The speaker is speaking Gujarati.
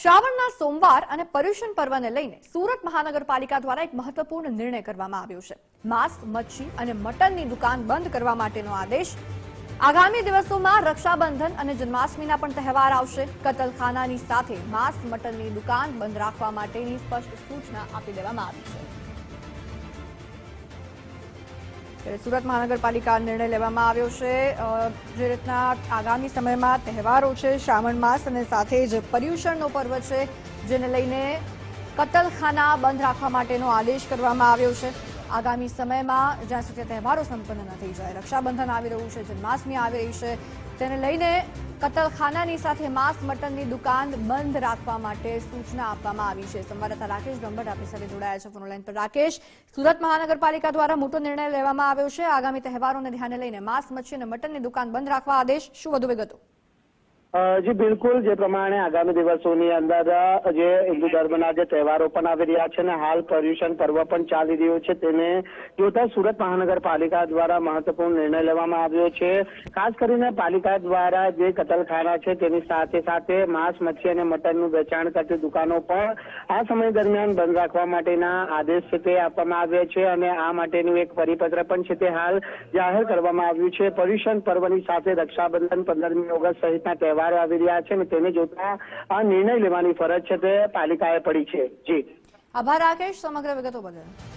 શ્રાવણના સોમવાર અને પર્યુષણ પર્વને લઈને સુરત મહાનગરપાલિકા દ્વારા એક મહત્વપૂર્ણ નિર્ણય કરવામાં આવ્યો છે. માંસ, મચ્છી અને મટનની દુકાન બંધ કરવા માટેનો આદેશ. આગામી દિવસોમાં રક્ષાબંધન અને જન્માષ્ટમીના પણ તહેવાર આવશે. કતલખાનાની સાથે માંસ, મટનની દુકાન બંધ રાખવા માટેની સ્પષ્ટ સૂચના આપી દેવામાં આવી છે. ત્યારે સુરત મહાનગરપાલિકા નિર્ણય લેવામાં આવ્યો છે. જે રીતના આગામી સમયમાં તહેવારો છે, શ્રાવણ માસ અને સાથે જ પર્યુષણનો પર્વ છે, જેને લઈને કતલખાના બંધ રાખવા માટેનો આદેશ કરવામાં આવ્યો છે. આગામી સમયમાં જ્યાં સુધી તહેવારો સંપન્ન ન થઈ જાય, રક્ષાબંધન આવી રહ્યું છે, જન્માષ્ટમી આવી રહી છે, તેને લઈને કતલખાનાની સાથે માંસ મટનની દુકાન બંધ રાખવા માટે સૂચના આપવામાં આવી છે. સંવાદદાતા રાકેશ ગંભટ આપણી સાથે જોડાયા છે ફોનલાઈન પર. રાકેશ, સુરત મહાનગરપાલિકા દ્વારા મોટો નિર્ણય લેવામાં આવ્યો છે. આગામી તહેવારોને ધ્યાને લઈને માંસ મચ્છી અને મટનની દુકાન બંધ રાખવા આદેશ. શું વધુ વિગતો? જી, બિલકુલ. જે પ્રમાણે આગામી દિવસોની અંદર જે હિન્દુ ધર્મના જે તહેવારો પણ આવી રહ્યા છે અને હાલ પર્યુષણ પર્વ પણ ચાલી રહ્યો છે, તેને જોતા સુરત મહાનગરપાલિકા દ્વારા મહત્વપૂર્ણ નિર્ણય લેવામાં આવ્યો છે. ખાસ કરીને પાલિકા દ્વારા જે કતલખાના છે, તેની સાથે સાથે માંસ, મચ્છી અને મટનનું વેચાણ કરતી દુકાનો પણ આ સમય દરમિયાન બંધ રાખવા માટેના આદેશ છે તે આપવામાં આવ્યા છે અને આ માટેનું એક પરિપત્ર પણ છે તે હાલ જાહેર કરવામાં આવ્યું છે. પર્યુષણ પર્વની સાથે રક્ષાબંધન પંદરમી ઓગસ્ટ સહિતના તહેવારો આવી રહ્યા છે અને તેને જોતા આ નિર્ણય લેવાની ફરજ છે તે પાલિકાએ પડી છે. જી. આભાર, રાકેશ. સમગ્ર વિગતો બદલ.